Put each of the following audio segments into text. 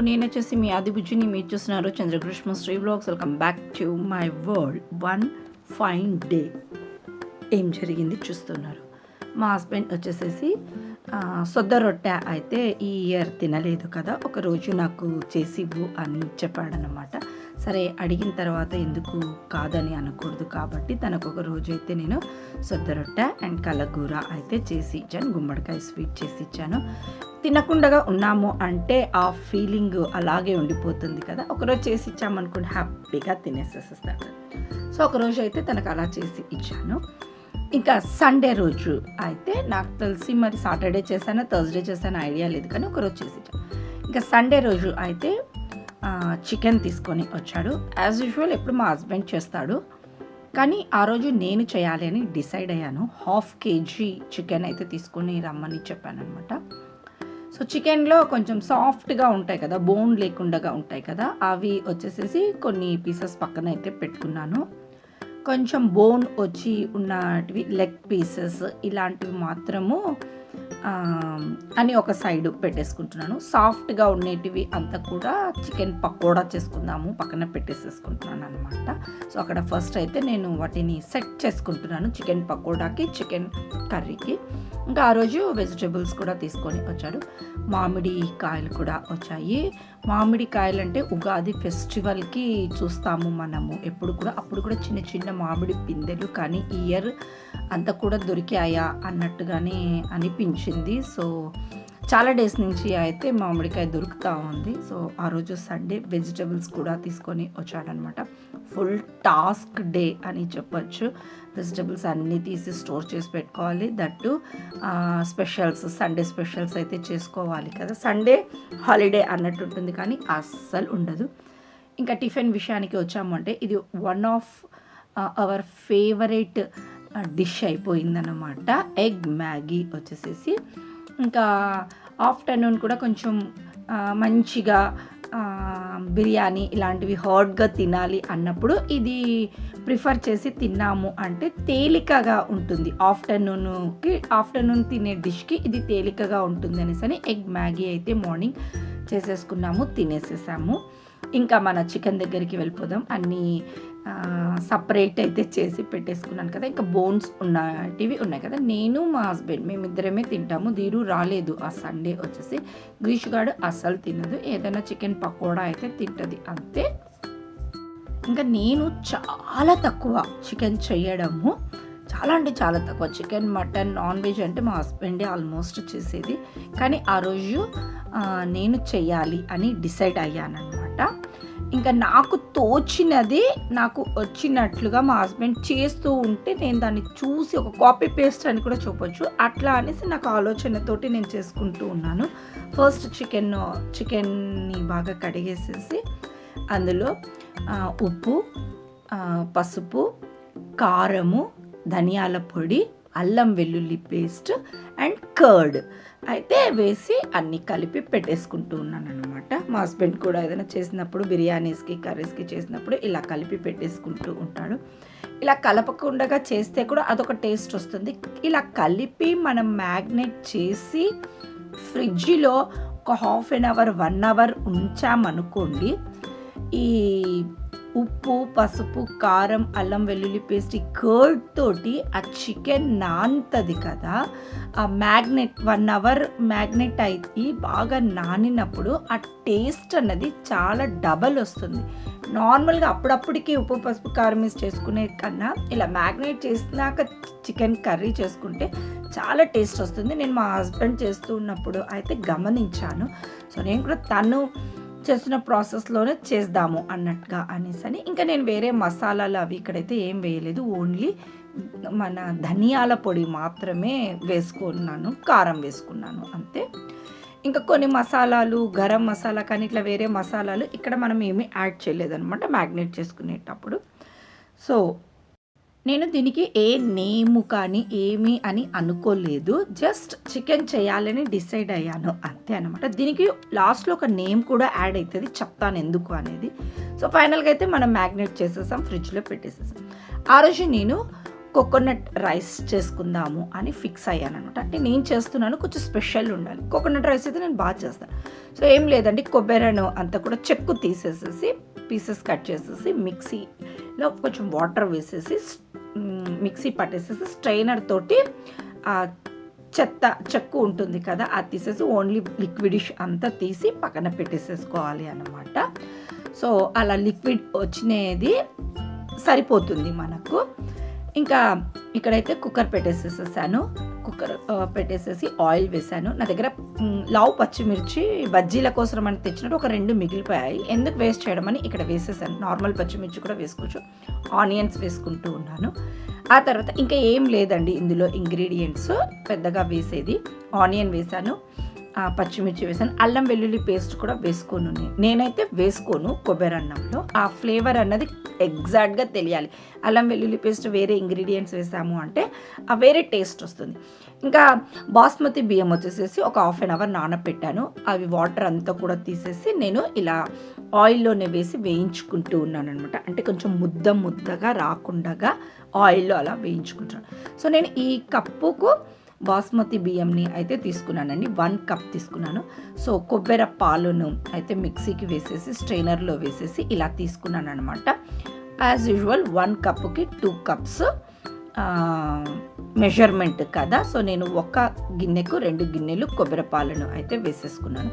Hello నేను వచ్చేసి మీ ఆది మీరు చూస్తున్నారు Chandrakrishna Sri blogs. Welcome back to my world one fine day ఏం జరిగింది చూస్తున్నారు? మా హస్బెండ్ వచ్చేసేసి సొద్ద రొట్టె అయితే ఈ ఇయర్ తినలేదు కదా ఒక రోజు నాకు చేసివ్వు అని చెప్పాడనమాట సరే అడిగిన తర్వాత ఎందుకు కాదని అనకూడదు కాబట్టి తనకు ఒక రోజు అయితే నేను సొద్దరొట్ట అండ్ కలగూర అయితే చేసి ఇచ్చాను గుమ్మడికాయ స్వీట్ చేసి ఇచ్చాను. తినకుండా ఉన్నాము అంటే ఆ ఫీలింగ్ అలాగే ఉండిపోతుంది కదా. ఒకరోజు చేసి ఇచ్చామనుకోండి హ్యాపీగా తినేసేస్తాడు సో ఒకరోజు అయితే తనకు అలా చేసి ఇచ్చాను. ఇంకా సండే రోజు అయితే నాకు తెలిసి మరి సాటర్డే చేశాను థర్స్డే చేశానో ఐడియా లేదు కానీ ఒకరోజు చేసి ఇచ్చాను. ఇంకా సండే రోజు అయితే చికెన్ తీసుకొని వచ్చాడు. యాజ్ యూజువల్ ఎప్పుడు మా హస్బెండ్ చేస్తాడు. కానీ ఆ రోజు నేను చేయాలి అని డిసైడ్ అయ్యాను. హాఫ్ కేజీ చికెన్ అయితే తీసుకొని రమ్మని చెప్పాను అనమాట సో చికెన్లో కొంచెం సాఫ్ట్గా ఉంటాయి కదా బోన్ లేకుండా ఉంటాయి కదా అవి వచ్చేసేసి కొన్ని పీసెస్ పక్కన అయితే పెట్టుకున్నాను. కొంచెం బోన్ వచ్చి ఉన్నటివి లెగ్ పీసెస్ ఇలాంటివి మాత్రము అని ఒక సైడ్ పెట్టేసుకుంటున్నాను. సాఫ్ట్గా ఉండేటివి అంతా కూడా చికెన్ పకోడా చేసుకుందాము పక్కన పెట్టేసేసుకుంటున్నాను అనమాట సో అక్కడ ఫస్ట్ అయితే నేను వాటిని సెట్ చేసుకుంటున్నాను చికెన్ పకోడాకి చికెన్ కర్రీకి. ఇంకా ఆ రోజు వెజిటేబుల్స్ కూడా తీసుకొని వచ్చాడు. మామిడి కాయలు కూడా వచ్చాయి. మామిడి కాయలు అంటే ఉగాది ఫెస్టివల్కి చూస్తాము మనము ఎప్పుడు కూడా. అప్పుడు కూడా చిన్న చిన్న మామిడి పిందెలు కానీ ఇయర్ అంతా కూడా దొరికాయా అన్నట్టుగానే అనిపించింది వచ్చింది సో చాలా డేస్ నుంచి అయితే మామిడికాయ దొరుకుతూ ఉంది. సో ఆ రోజు సండే వెజిటేబుల్స్ కూడా తీసుకొని వచ్చాడనమాట. ఫుల్ టాస్క్ డే అని చెప్పొచ్చు. వెజిటేబుల్స్ అన్నీ తీసి స్టోర్ చేసి పెట్టుకోవాలి. దట్టు స్పెషల్స్ సండే స్పెషల్స్ అయితే చేసుకోవాలి కదా. సండే హాలిడే అన్నట్టు ఉంటుంది కానీ అస్సలు ఉండదు. ఇంకా టిఫిన్ విషయానికి వచ్చాము అంటే ఇది one of our favourite dish అయిపోయిందన్నమాట. Egg Maggi వచ్చేసేసి ఇంకా ఆఫ్టర్నూన్ కూడా కొంచెం మంచిగా బిర్యానీ ఇలాంటివి హాట్గా తినాలి అన్నప్పుడు ఇది ప్రిఫర్ చేసి తిన్నాము అంటే తేలికగా ఉంటుంది. ఆఫ్టర్నూన్కి ఆఫ్టర్నూన్ తినే డిష్కి ఇది తేలికగా ఉంటుంది అనేసి అని ఎగ్ మ్యాగీ అయితే మార్నింగ్ చేసేసుకున్నాము తినేసేసాము. ఇంకా మన చికెన్ దగ్గరికి వెళ్ళిపోదాం. అన్నీ సపరేట్ అయితే చేసి పెట్టేసుకున్నాను కదా. ఇంకా బోన్స్ ఉన్నటివి ఉన్నాయి కదా. నేను మా హస్బెండ్ మేమిద్దరమే తింటాము. దీరు రాలేదు. ఆ సండే వచ్చేసి గ్రీష్ గాడు అస్సలు తినదు. ఏదైనా చికెన్ పకోడా అయితే తింటుంది. అంతే. ఇంకా నేను చాలా తక్కువ చికెన్ చేయడము. చాలా అంటే చాలా తక్కువ. చికెన్ మటన్ నాన్ వెజ్ అంటే మా హస్బెండే ఆల్మోస్ట్ చేసేది. కానీ ఆ రోజు నేను చెయ్యాలి అని డిసైడ్ అయ్యానమాట ఇంకా నాకు తోచినది నాకు వచ్చినట్లుగా మా హస్బెండ్ చేస్తూ ఉంటే నేను దాన్ని చూసి ఒక కాపీ పేస్ట్ అని కూడా చూపొచ్చు. అట్లా అనేసి నాకు ఆలోచనతోటి నేను చేసుకుంటూ ఉన్నాను. ఫస్ట్ చికెన్ చికెన్ని బాగా కడిగేసేసి అందులో ఉప్పు పసుపు కారము ధనియాల పొడి అల్లం వెల్లుల్లి పేస్ట్ అండ్ కర్డ్ అయితే వేసి అన్నీ కలిపి పెట్టేసుకుంటూ ఉన్నాను అనమాట మా హస్బెండ్ కూడా ఏదైనా చేసినప్పుడు బిర్యానీస్కి కర్రీస్కి చేసినప్పుడు ఇలా కలిపి పెట్టేసుకుంటూ ఉంటాడు. ఇలా కలపకుండా చేస్తే కూడా అదొక టేస్ట్ వస్తుంది. ఇలా కలిపి మనం మ్యాగ్నేట్ చేసి ఫ్రిడ్జ్లో ఒక half an hour one hour ఉంచామనుకోండి ఈ ఉప్పు పసుపు కారం అల్లం వెల్లుల్లి పేస్ట్ ఈ కర్డ్ తోటి ఆ చికెన్ నానుతుంది కదా. ఆ మ్యాగ్నెట్ వన్ అవర్ మ్యాగ్నెట్ అయితే బాగా నానినప్పుడు ఆ టేస్ట్ అన్నది చాలా డబల్ వస్తుంది. నార్మల్గా అప్పుడప్పటికి ఉప్పు పసుపు కారం వేసి చేసుకునే కన్నా ఇలా మ్యాగ్నేట్ చేసినాక చికెన్ కర్రీ చేసుకుంటే చాలా టేస్ట్ వస్తుంది. నేను మా హస్బెండ్ చేస్తూ ఉన్నప్పుడు అయితే గమనించాను. సో నేను కూడా తను చేస్తున్న ప్రాసెస్లోనే చేద్దాము అన్నట్టుగా అనేసి అని. ఇంకా నేను వేరే మసాలాలు అవి ఇక్కడైతే ఏం వేయలేదు. ఓన్లీ మన ధనియాల పొడి మాత్రమే వేసుకున్నాను. కారం వేసుకున్నాను. అంతే. ఇంకా కొన్ని మసాలాలు గరం మసాలా కానీ ఇట్లా వేరే మసాలాలు ఇక్కడ మనం ఏమీ యాడ్ చేయలేదన్నమాట. మ్యాగ్నేట్ చేసుకునేటప్పుడు. సో నేను దీనికి ఏ నేము కానీ ఏమి అని అనుకోలేదు. జస్ట్ చికెన్ చేయాలని డిసైడ్ అయ్యాను. అంతే అనమాట దీనికి లాస్ట్లో ఒక నేమ్ కూడా యాడ్ అవుతుంది చెప్తాను ఎందుకు అనేది. సో ఫైనల్గా అయితే మనం మ్యాగ్నేట్ చేసేసాం. ఫ్రిడ్జ్లో పెట్టేసేసాం. ఆ రోజు నేను కోకోనట్ రైస్ చేసుకుందాము అని ఫిక్స్ అయ్యాను అనమాట అంటే నేను చేస్తున్నాను కొంచెం స్పెషల్ ఉండాలి. కోకోనట్ రైస్ అయితే నేను బాగా చేస్తాను సో ఏం లేదండి. కొబ్బరిను అంతా కూడా చెక్కు తీసేసేసి పీసెస్ కట్ చేసేసి మిక్సీలో కొంచెం వాటర్ వేసేసి మిక్సీ పట్టేసేసి స్ట్రైనర్ తోటి ఆ చెత్త చెక్కు ఉంటుంది కదా అది తీసేసి ఓన్లీ లిక్విడిష్ అంతా తీసి పక్కన పెట్టేసేసుకోవాలి అన్నమాట. సో అలా లిక్విడ్ వచ్చినది సరిపోతుంది మనకు. ఇంకా ఇక్కడైతే కుక్కర్ పెట్టేసేసాను కుక్కర్ పెట్టేసేసి ఆయిల్ వేసాను. నా దగ్గర లావు పచ్చిమిర్చి బజ్జీల కోసం అని తెచ్చినట్టు ఒక రెండు మిగిలిపోయాయి. ఎందుకు వేస్ట్ చేయడం అని ఇక్కడ వేసేసాను. నార్మల్ పచ్చిమిర్చి కూడా వేసుకోవచ్చు. ఆనియన్స్ వేసుకుంటూ ఉన్నాను. ఆ తర్వాత ఇంకా ఏం లేదండి ఇందులో ఇంగ్రీడియంట్స్. పెద్దగా వేసేది. ఆనియన్ వేసాను. పచ్చిమిర్చి వేసాను. అల్లం వెల్లుల్లి పేస్ట్ కూడా వేసుకోను నేనైతే వేసుకోను కొబ్బరి అన్నంలో. ఆ ఫ్లేవర్ అన్నది ఎగ్జాక్ట్గా తెలియాలి. అల్లం వెల్లుల్లి పేస్ట్ వేరే ఇంగ్రీడియంట్స్ వేసాము అంటే ఆ వేరే టేస్ట్ వస్తుంది. ఇంకా బాస్మతి బియ్యం వచ్చేసేసి ఒక హాఫ్ అన్ అవర్ నానబెట్టాను అవి వాటర్ అంతా కూడా తీసేసి నేను ఇలా ఆయిల్లోనే వేసి వేయించుకుంటూ ఉన్నాను అనమాట అంటే కొంచెం ముద్ద ముద్దగా రాకుండా ఆయిల్లో అలా వేయించుకుంటాను సో నేను ఈ కప్పుకు బాస్మతి బియ్యంని అయితే తీసుకున్నానండి. వన్ కప్ తీసుకున్నాను. సో కొబ్బరి పాలును అయితే మిక్సీకి వేసేసి స్ట్రైనర్లో వేసేసి ఇలా తీసుకున్నాను అనమాట యాజ్ యూజువల్ వన్ కప్కి టూ కప్స్ మెజర్మెంట్ కదా. సో నేను ఒక గిన్నెకు రెండు గిన్నెలు కొబ్బరి పాలను అయితే వేసేసుకున్నాను.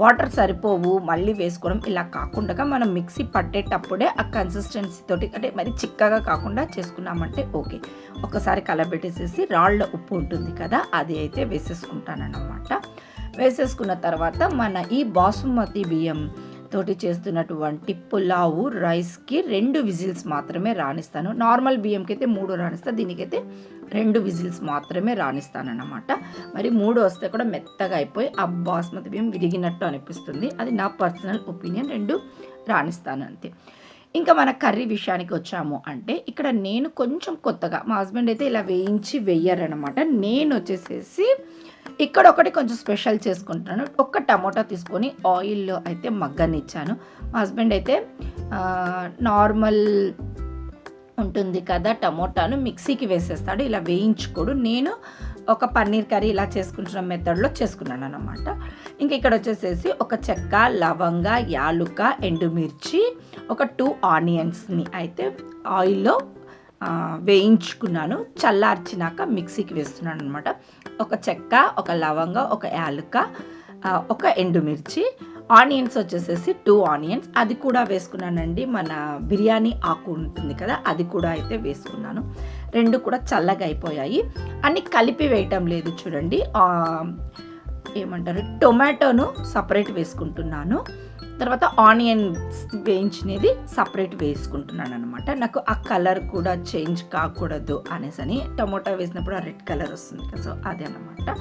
వాటర్ సరిపోవు మళ్ళీ వేసుకోవడం ఇలా కాకుండా మనం మిక్సీ పట్టేటప్పుడే ఆ కన్సిస్టెన్సీ తోటి అంటే మరి చిక్కగా కాకుండా చేసుకున్నామంటే ఓకే. ఒకసారి కలబెట్టేసేసి రాళ్ళ ఉప్పు ఉంటుంది కదా అది అయితే వేసేసుకుంటానన్నమాట. వేసేసుకున్న తర్వాత మన ఈ బాసుమతి బియ్యం తోటి చేస్తున్నటువంటి పులావు రైస్కి రెండు విజిల్స్ మాత్రమే రాణిస్తాను. నార్మల్ బియ్యంకి అయితే మూడు రాణిస్తా దీనికైతే రెండు విజిల్స్ మాత్రమే రాణిస్తానన్నమాట. మరి మూడు వస్తే కూడా మెత్తగా అయిపోయి ఆ బాస్మతి బియ్యం విరిగినట్టు అనిపిస్తుంది. అది నా పర్సనల్ ఒపీనియన్ రెండు రాణిస్తాను అంతే. ఇంకా మన కర్రీ విషయానికి వచ్చాము అంటే ఇక్కడ నేను కొంచెం కొత్తగా మా హస్బెండ్ అయితే ఇలా వేయించి వెయ్యరనమాట నేను వచ్చేసేసి ఇక్కడ ఒకటి కొంచెం స్పెషల్ చేసుకుంటున్నాను ఒక్క టమోటా తీసుకొని ఆయిల్లో అయితే మగ్గనిచ్చాను. మా హస్బెండ్ అయితే నార్మల్ ఉంటుంది కదా టమోటాను మిక్సీకి వేసేస్తాడు ఇలా వేయించుకోడు. నేను ఒక పన్నీర్ కర్రీ ఇలా చేసుకుంటున్న మెథడ్లో చేసుకున్నాను అనమాట ఇంక ఇక్కడ వచ్చేసేసి ఒక చెక్క లవంగ యాలుక ఎండుమిర్చి ఒక టూ ఆనియన్స్ని అయితే ఆయిల్లో వేయించుకున్నాను. చల్లార్చినాక మిక్సీకి వేస్తున్నాను అనమాట ఒక చెక్క ఒక లవంగ ఒక యాలుక ఒక ఎండుమిర్చి ఆనియన్స్ వచ్చేసేసి టూ ఆనియన్స్. అది కూడా వేసుకున్నానండి. మన బిర్యానీ ఆకు ఉంటుంది కదా అది కూడా అయితే వేసుకున్నాను. రెండు కూడా చల్లగా అయిపోయాయి. అన్ని కలిపి వేయటం లేదు చూడండి. ఏమంటారు టొమాటోను సపరేట్ వేసుకుంటున్నాను. తర్వాత ఆనియన్స్ వేయించినది సపరేట్ వేసుకుంటున్నాను అనమాట నాకు ఆ కలర్ కూడా చేంజ్ కాకూడదు అనేసి అని టమోటా వేసినప్పుడు ఆ రెడ్ కలర్ వస్తుంది కదా సో అదే అనమాట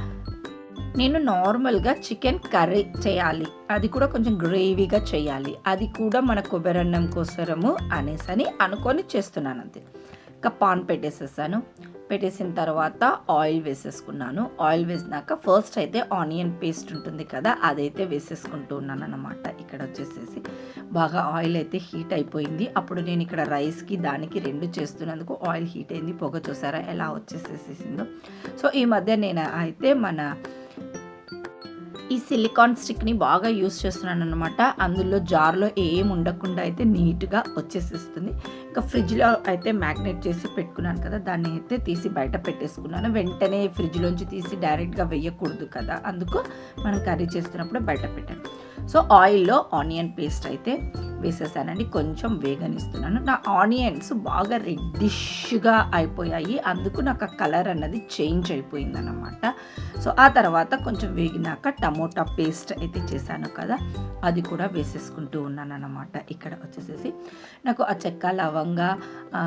నేను నార్మల్గా చికెన్ కర్రీ చేయాలి. అది కూడా కొంచెం గ్రేవీగా చేయాలి. అది కూడా మన కొబ్బరి అన్నం కోసరము అనేసి అని అనుకొని చేస్తున్నాను అంతే. ఇంకా పాన్ పెట్టేసేసాను. పెట్టేసిన తర్వాత ఆయిల్ వేసేసుకున్నాను. ఆయిల్ వేసినాక ఫస్ట్ అయితే ఆనియన్ పేస్ట్ ఉంటుంది కదా అదైతే వేసేసుకుంటూ ఉన్నాను అనమాట ఇక్కడ వచ్చేసేసి బాగా ఆయిల్ అయితే హీట్ అయిపోయింది. అప్పుడు నేను ఇక్కడ రైస్కి దానికి రెండు చేస్తున్నందుకు ఆయిల్ హీట్ అయింది. పొగ చూసారా ఎలా వచ్చేసేసిందో. సో ఈ మధ్య నేను అయితే మన ఈ సిలికాన్ స్టిక్ని బాగా యూస్ చేస్తున్నాను అనమాట అందులో జార్లో ఏం ఉండకుండా అయితే నీట్గా వచ్చేసిస్తుంది. ఇంకా ఫ్రిడ్జ్లో అయితే మ్యాగ్నేట్ చేసి పెట్టుకున్నాను కదా దాన్ని అయితే తీసి బయట పెట్టేసుకున్నాను. వెంటనే ఫ్రిడ్జ్లోంచి తీసి డైరెక్ట్గా వేయకూడదు కదా అందుకు మనం కర్రీ చేస్తున్నప్పుడు బయట పెట్టాను. సో ఆయిల్లో ఆనియన్ పేస్ట్ అయితే వేసేసానండి. కొంచెం వేగనిస్తున్నాను. నా ఆనియన్స్ బాగా రెడ్డిష్గా అయిపోయాయి. అందుకు నాకు ఆ కలర్ అన్నది చేంజ్ అయిపోయింది అనమాట సో ఆ తర్వాత కొంచెం వేగినాక టమోటా పేస్ట్ అయితే చేశాను కదా అది కూడా వేసేసుకుంటూ ఉన్నాను అనమాట ఇక్కడ వచ్చేసేసి నాకు ఆ చెక్క లవంగ ఆ,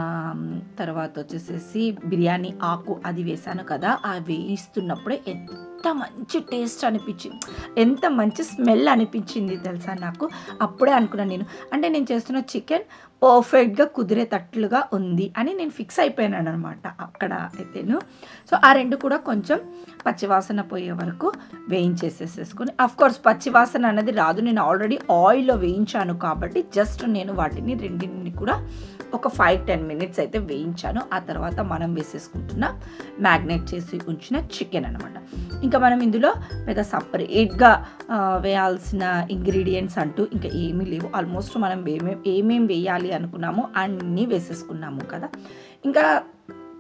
తర్వాత వచ్చేసేసి బిర్యానీ ఆకు అది వేసాను కదా ఆ వేయిస్తున్నప్పుడే ఎంత మంచి టేస్ట్ అనిపించింది. ఎంత మంచి స్మెల్ అనిపించింది తెలుసా నాకు? అప్పుడే అనుకున్నాను నేను. అంటే నేను చేస్తున్న చికెన్ పర్ఫెక్ట్గా కుదిరేటట్లుగా ఉంది అని నేను ఫిక్స్ అయిపోయాను అనమాట అక్కడ అయితేను. సో ఆ రెండు కూడా కొంచెం పచ్చివాసన పోయే వరకు వేయించేసేసేసుకొని కోర్స్ పచ్చివాసన అనేది రాదు. నేను ఆల్రెడీ ఆయిల్లో వేయించాను కాబట్టి జస్ట్ నేను వాటిని రెండింటిని కూడా ఒక ఫైవ్ టెన్ మినిట్స్ అయితే వేయించాను. ఆ తర్వాత మనం వేసేసుకుంటున్న మ్యాగ్నేట్ చేసి ఉంచిన చికెన్ అనమాట ఇంకా మనం ఇందులో పెద్ద సపరేట్గా వేయాల్సిన ఇంగ్రీడియంట్స్ అంటూ ఇంకా ఏమీ లేవు. ఆల్మోస్ట్ మనం ఏమేమి ఏమేమి వేయాలి అనుకున్నామో అన్నీ వేసేసుకున్నాము కదా. ఇంకా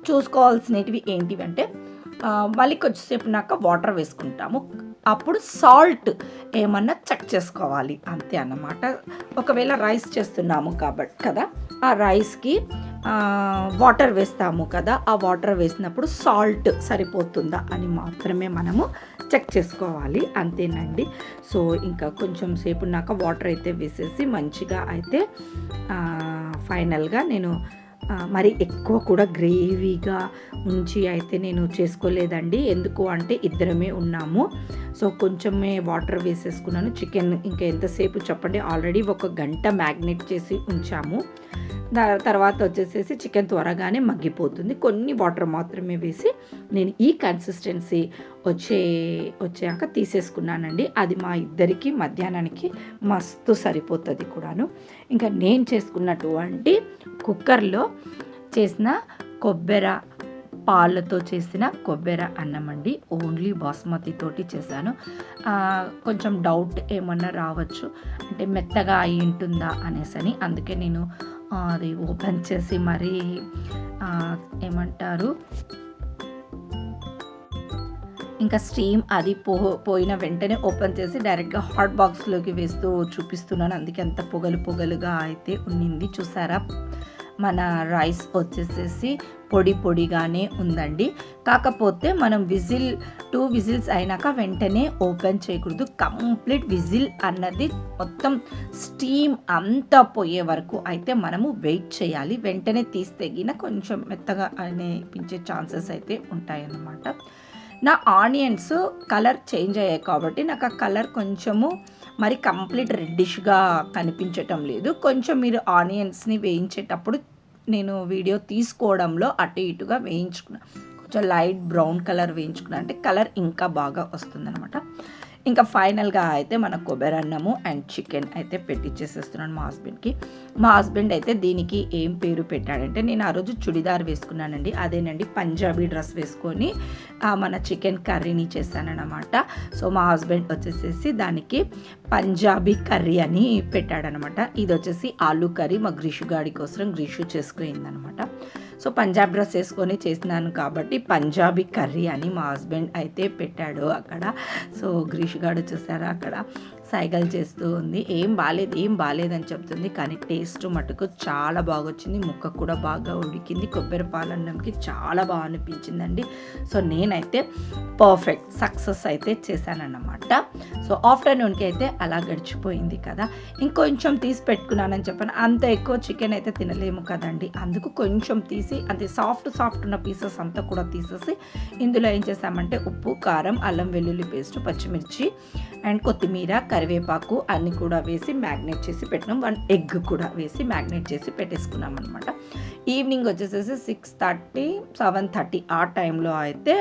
చూసుకోవాల్సినవి ఏంటివి అంటే మళ్ళీ కొద్దిసేపు నాక వాటర్ వేసుకుంటాము. అప్పుడు సాల్ట్ ఏమన్నా చెక్ చేసుకోవాలి. అంతే అన్నమాట. ఒకవేళ రైస్ చేస్తున్నాము కాబట్టి కదా. ఆ రైస్కి వాటర్ వేస్తాము కదా ఆ వాటర్ వేసినప్పుడు సాల్ట్ సరిపోతుందా అని మాత్రమే మనము చెక్ చేసుకోవాలి అంతేనండి. సో ఇంకా కొంచెం సేపు నాక వాటర్ అయితే వేసేసి మంచిగా అయితే ఫైనల్గా నేను మరి ఎక్కువ కూడా గ్రేవీగా ఉంచి అయితే నేను చేసుకోలేదండి. ఎందుకు అంటే ఇద్దరమే ఉన్నాము. సో కొంచెమే వాటర్ వేసేసుకున్నాను. చికెన్ ఇంకా ఎంతసేపు చెప్పండి. ఆల్రెడీ ఒక గంట మ్యాగ్నేట్ చేసి ఉంచాము. తర్వాత వచ్చేసేసి చికెన్ త్వరగానే మగ్గిపోతుంది. కొన్ని వాటర్ మాత్రమే వేసి నేను ఈ కన్సిస్టెన్సీ వచ్చే వచ్చాక తీసేసుకున్నానండి. అది మా ఇద్దరికి మధ్యాహ్నానికి మస్తు సరిపోతుంది కూడాను. ఇంకా నేను చేసుకున్నటువంటి కుక్కర్లో చేసిన కొబ్బెర పాలతో చేసిన కొబ్బెర అన్నం అండి. ఓన్లీ బాస్మతి తోటి చేశాను. కొంచెం డౌట్ ఏమన్నా రావచ్చు? అంటే మెత్తగా అయి ఉంటుందా అనేసని. అందుకే నేను అది ఓపెన్ చేసి మరీ ఏమంటారు? ఇంకా స్టీమ్ అది పో పోయిన వెంటనే ఓపెన్ చేసి డైరెక్ట్గా హాట్ బాక్స్లోకి వేస్తూ చూపిస్తున్నాను. అందుకే అంత పొగలు పొగలుగా అయితే ఉన్నింది. చూసారా? మన రైస్ వచ్చేసేసి పొడి పొడిగానే ఉందండి. కాకపోతే మనం విజిల్ టూ విజిల్స్ అయినాక వెంటనే ఓపెన్ చేయకూడదు. కంప్లీట్ విజిల్ అన్నది మొత్తం స్టీమ్ అంతా పోయే వరకు అయితే మనము వెయిట్ చేయాలి. వెంటనే తీస్తేగిన కొంచెం మెత్తగా అనిపించే ఛాన్సెస్ అయితే ఉంటాయన్నమాట. నా ఆనియన్స్ కలర్ చేంజ్ అయ్యాయి కాబట్టి నాకు ఆ కలర్ కొంచెము మరి కంప్లీట్ రెడ్డిష్గా కనిపించటం లేదు. కొంచెం మీరు ఆనియన్స్ని వేయించేటప్పుడు నేను వీడియో తీసుకోవడంలో అటు ఇటుగా వేయించుకున్నాను కొంచెం లైట్ బ్రౌన్ కలర్ వేయించుకున్నా. అంటే కలర్ ఇంకా బాగా వస్తుందన్నమాట. ఇంకా ఫైనల్గా అయితే మన కొబ్బరి అన్నము అండ్ చికెన్ అయితే పెట్టించేసేస్తున్నాను మా హస్బెండ్కి. మా హస్బెండ్ అయితే దీనికి ఏం పేరు పెట్టాడంటే నేను ఆ రోజు చుడిదార్ వేసుకున్నానండి. అదేనండి పంజాబీ డ్రెస్ వేసుకొని మన చికెన్ కర్రీని చేశానన్నమాట. సో మా హస్బెండ్ వచ్చేసేసి దానికి పంజాబీ కర్రీ అని పెట్టాడనమాట ఇది వచ్చేసి ఆలూ కర్రీ మా గ్రీషు గాడి కోసం గ్రీషు చేసుకుందనమాట సో పంజాబ్ డ్రెస్ వేసుకొని చేసినాను కాబట్టి పంజాబీ కర్రీ అని మా హస్బెండ్ అయితే పెట్టాడు అక్కడ. సో గ్రీష్ గారు చూసారా అక్కడ? సైగల్ చేస్తూ ఉంది. ఏం బాగాలేదు ఏం బాగాలేదని చెప్తుంది. కానీ టేస్ట్ మటుకు చాలా బాగా వచ్చింది ముక్క కూడా బాగా ఉడికింది. కొబ్బరి పాలన్నంకి చాలా బాగా అనిపించిందండి. సో నేనైతే పర్ఫెక్ట్ సక్సెస్ అయితే చేశానన్నమాట. సో ఆఫ్టర్నూన్కి అయితే అలా గడిచిపోయింది కదా. ఇంకొంచెం తీసి పెట్టుకున్నానని చెప్పాను. అంత ఎక్కువ చికెన్ అయితే తినలేము కదండి. అందుకు కొంచెం తీసి అంతే సాఫ్ట్ సాఫ్ట్ ఉన్న పీసెస్ అంతా కూడా తీసేసి ఇందులో ఏం చేసామంటే ఉప్పు కారం అల్లం వెల్లుల్లి పేస్ట్ పచ్చిమిర్చి అండ్ కొత్తిమీర కరివేపాకు అన్నీ కూడా వేసి మ్యాగ్నేట్ చేసి పెట్టినాం. వన్ ఎగ్ కూడా వేసి మ్యాగ్నేట్ చేసి పెట్టేసుకున్నాం అనమాట ఈవినింగ్ వచ్చేసేసి సిక్స్ థర్టీ సెవెన్ థర్టీ ఆ టైంలో అయితే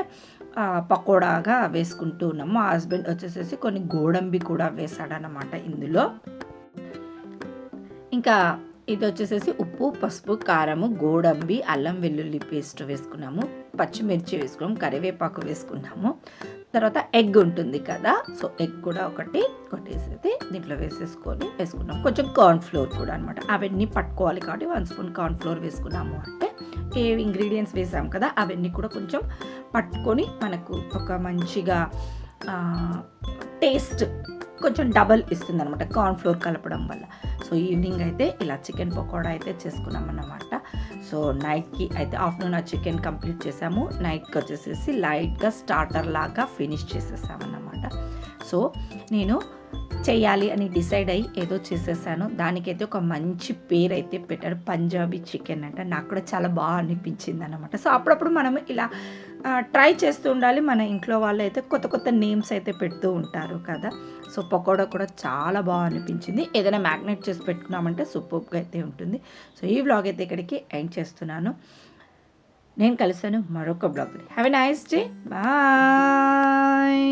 పకోడాగా వేసుకుంటూ ఉన్నాము. మా హస్బెండ్ వచ్చేసేసి కొన్ని గోడంబి కూడా వేసాడనమాట ఇందులో. ఇంకా ఇది వచ్చేసేసి ఉప్పు పసుపు కారము గోడంబి అల్లం వెల్లుల్లి పేస్ట్ వేసుకున్నాము. పచ్చిమిర్చి వేసుకున్నాము కరివేపాకు వేసుకున్నాము. తర్వాత ఎగ్ ఉంటుంది కదా సో ఎగ్ కూడా ఒకటి కొట్టేసి దీంట్లో వేసేసుకొని వేసుకున్నాం. కొంచెం కార్న్ ఫ్లోర్ కూడా అనమాట అవన్నీ పట్టుకోవాలి కాబట్టి వన్ స్పూన్ కార్న్ ఫ్లోర్ వేసుకున్నాము అంటే ఏ ఇంగ్రీడియంట్స్ వేసాం కదా అవన్నీ కూడా కొంచెం పట్టుకొని మనకు ఒక మంచిగా టేస్ట్ కొంచెం డబల్ ఇస్తుంది అనమాట కార్న్ఫ్లోర్ కలపడం వల్ల. సో ఈవినింగ్ అయితే ఇలా చికెన్ పకోడా అయితే చేసుకున్నాం అన్నమాట సో నైట్కి అయితే ఆఫ్టర్నూన్ ఆ చికెన్ కంప్లీట్ చేసాము. నైట్కి వచ్చేసేసి లైట్గా స్టార్టర్ లాగా ఫినిష్ చేసేసామన్నమాట. సో నేను చేయాలి అని డిసైడ్ అయ్యి ఏదో చేసేసాను. దానికైతే ఒక మంచి పేరు అయితే పెట్టారు పంజాబీ చికెన్ అంటే. నాకు కూడా చాలా బాగా అనిపించింది అనమాట సో అప్పుడప్పుడు మనం ఇలా ట్రై చేస్తూ ఉండాలి. మన ఇంట్లో వాళ్ళు అయితే కొత్త కొత్త నేమ్స్ అయితే పెడుతూ ఉంటారు కదా. సో పకోడా కూడా చాలా బాగా అనిపించింది. ఏదైనా మ్యాగ్నెట్ చేసి పెట్టుకున్నామంటే సూపర్గా అయితే ఉంటుంది. సో ఈ బ్లాగ్ అయితే ఇక్కడికి ఎండ్ చేస్తున్నాను. నేను కలిసాను మరొక blog have a nice day bye